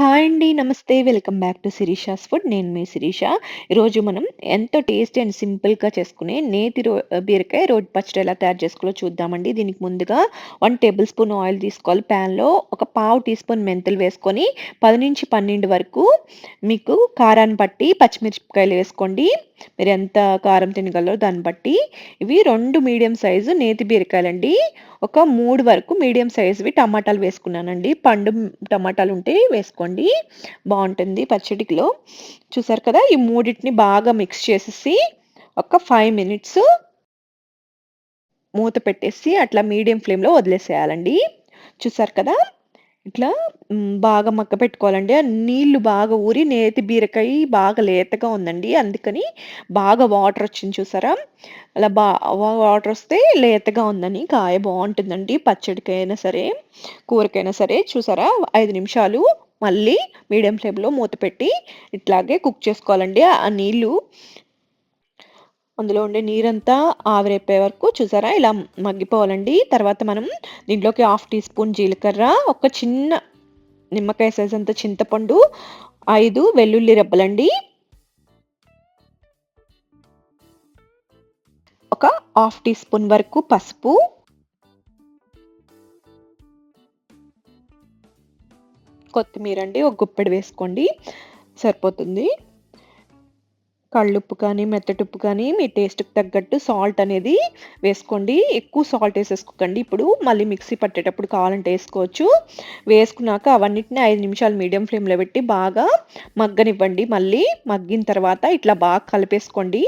Hi అండి. నమస్తే. Welcome back to Sirisha's food. నేను మీ శిరీష. ఈరోజు మనం ఎంతో టేస్టీ అండ్ సింపుల్‌గా చేసుకునే నేతి రో బీరకాయ రోడ్ పచ్చడి ఎలా తయారు చేసుకోవాలో చూద్దామండి. దీనికి ముందుగా వన్ టేబుల్ స్పూన్ ఆయిల్ తీసుకోవాలి. ప్యాన్‌లో ఒక పావు టీ స్పూన్ మెంతులు వేసుకొని 10-12 వరకు మీకు కారాన్ని బట్టి పచ్చిమిరపకాయలు వేసుకోండి. మీరు ఎంత కారం తినగలరో దాన్ని బట్టి. ఇవి రెండు మీడియం సైజు నేతి బీరకాయలండి. ఒక మూడు వరకు మీడియం సైజువి టమాటాలు వేసుకున్నానండి. పండు టమాటాలు ఉంటే వేసుకోండి. బాగుంటుంది పచ్చడిలో. చూసారు కదా! ఈ మూడిటిని బాగా మిక్స్ చేసేసి ఒక ఫైవ్ మినిట్స్ మూత పెట్టేసి అట్లా మీడియం ఫ్లేమ్‌లో వదిలేసేయాలండి. చూసారు కదా! ఇట్లా బాగా మగ్గపెట్టుకోవాలండి. ఆ నీళ్ళు బాగా ఊరి నేతి బీరకాయ బాగా లేతగా ఉందండి. అందుకని బాగా వాటర్ వచ్చింది చూసారా? అలా బా వాటర్ వస్తే లేతగా ఉందని కాయ బాగుంటుందండి పచ్చడికైనా సరే, కూరకైనా సరే. చూసారా? ఐదు నిమిషాలు మళ్ళీ మీడియం ఫ్లేమ్‌లో మూత పెట్టి ఇట్లాగే కుక్ చేసుకోవాలండి. ఆ నీళ్ళు అందులో ఉండే నీరంతా ఆవిరైపోయే వరకు చూసారా? ఇలా మగ్గిపోవాలండి. తర్వాత మనం దీంట్లోకి హాఫ్ టీ స్పూన్ జీలకర్ర, ఒక చిన్న నిమ్మకాయ సైజ్ అంత చింతపండు, ఐదు వెల్లుల్లి రెబ్బలండి. ఒక హాఫ్ టీ స్పూన్ వరకు పసుపు. కొత్తిమీర అండి ఒక గుప్పెడు వేసుకోండి. సరిపోతుంది. కళ్ళుప్పు కానీ, మెత్తటుప్పు కానీ మీ టేస్ట్‌కి తగ్గట్టు సాల్ట్ అనేది వేసుకోండి. ఎక్కువ సాల్ట్ వేసేసుకోకండి ఇప్పుడు మళ్ళీ మిక్సీ పట్టేటప్పుడు కావాలంటే వేసుకోవచ్చు వేసుకున్నాక అవన్నిటిని ఐదు నిమిషాలు మీడియం ఫ్లేమ్‌లో పెట్టి బాగా మగ్గనివ్వండి. మళ్ళీ మగ్గిన తర్వాత ఇట్లా బాగా కలిపేసుకోండి.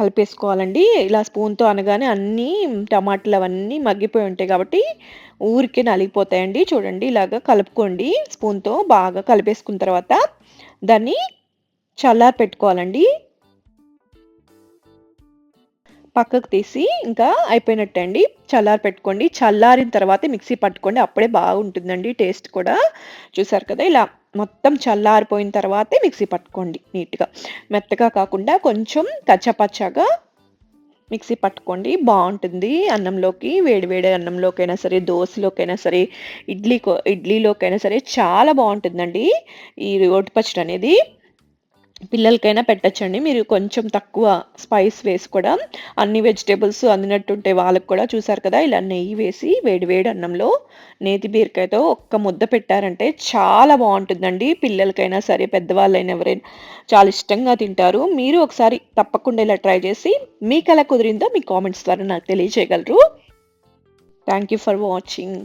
కలిపేసుకోవాలండి. ఇలా స్పూన్‌తో అనగానే అన్నీ టమాటాలు అవన్నీ మగ్గిపోయి ఉంటాయి కాబట్టి ఊరికే నలిగిపోతాయండి. చూడండి ఇలాగా కలుపుకోండి స్పూన్‌తో బాగా కలిపేసుకున్న తర్వాత దాన్ని చల్లారి పెట్టుకోవాలండి. పక్కకు తీసి ఇంకా అయిపోయినట్టే అండి. చల్లారి పెట్టుకోండి. చల్లారిన తర్వాతే మిక్సీ పట్టుకోండి. అప్పుడే బాగుంటుందండి టేస్ట్ కూడా. చూసారు కదా! ఇలా మొత్తం చల్లారిపోయిన తర్వాతే మిక్సీ పట్టుకోండి నీట్‌గా. మెత్తగా కాకుండా కొంచెం కచ్చపచ్చగా మిక్సీ పట్టుకోండి. బాగుంటుంది అన్నంలోకి వేడి వేడి అన్నంలోకైనా సరే, దోశలోకైనా సరే, ఇడ్లీ ఇడ్లీలోకైనా సరే చాలా బాగుంటుందండి ఈ రోటి పచ్చడి అనేది. పిల్లలకైనా పెట్టచ్చండి మీరు కొంచెం తక్కువ స్పైస్ వేసి కూడా అన్ని వెజిటేబుల్స్ అందినట్టుంటే వాళ్ళకి కూడా. చూసారు కదా! ఇలా నెయ్యి వేసి వేడి వేడి అన్నంలో నేతి బీరకాయతో ఒక్క ముద్ద పెట్టారంటే చాలా బాగుంటుందండి పిల్లలకైనా సరే, పెద్దవాళ్ళైనా ఎవరైనా చాలా ఇష్టంగా తింటారు. మీరు ఒకసారి తప్పకుండా ఇలా ట్రై చేసి మీకు ఎలా కుదిరిందో మీ కామెంట్స్ ద్వారా నాకు తెలియజేయగలరు. Thank you for watching.